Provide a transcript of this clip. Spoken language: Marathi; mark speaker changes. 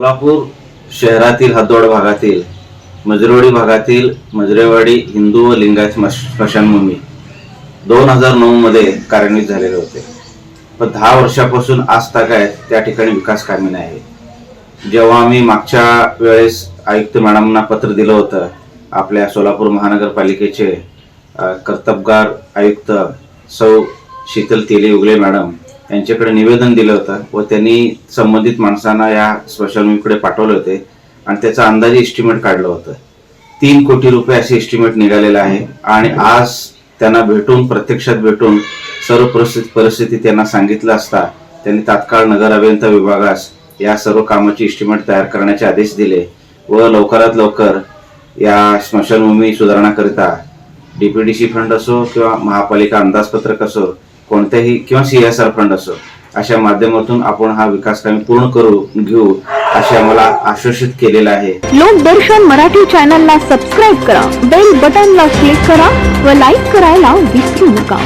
Speaker 1: सोलापूर शहरातील हदोड भागातील मजरेवाडी भागातील मजरेवाडी हिंदू व लिंगायत स्मशानभूमी दोन हजार नऊ मध्ये कार्यान्वित झालेले होते. पण दहा वर्षापासून आज तागायत त्या ठिकाणी विकास कामे नाही. आहे जेव्हा आम्ही मागच्या वेळेस आयुक्त मॅडमना पत्र दिलं होतं आपल्या सोलापूर महानगरपालिकेचे कर्तबगार आयुक्त सौ शीतल तेले उगले मॅडम यांच्याकडे निवेदन दिलं होतं व त्यांनी संबंधित माणसांना या स्मशानभूमीकडे पाठवले होते आणि त्याचा अंदाजे एस्टिमेट काढलं होतं. तीन कोटी रुपये असे एस्टिमेट निघालेलं आहे आणि आज त्यांना भेटून प्रत्यक्षात भेटून सर्व परिस्थिती परिस्थिती त्यांना सांगितलं असता त्यांनी तात्काळ नगर अभियंता विभागास या सर्व कामाची एस्टिमेट तयार करण्याचे आदेश दिले व लवकरात लवकर या स्मशानभूमी सुधारणाकरिता डीपीडीसी फंड असो किंवा महापालिका अंदाजपत्रक असो कोणत्याही किंवा सी एस आर फंड असो अशा माध्यमातून आपण हा विकास कामे पूर्ण करू घेऊ असे आम्हाला आश्वासित केलेलं आहे.
Speaker 2: लोकदर्शन मराठी चॅनलला सबस्क्राईब करा बेल बटनला क्लिक करा व लाईक करायला विसरू नका.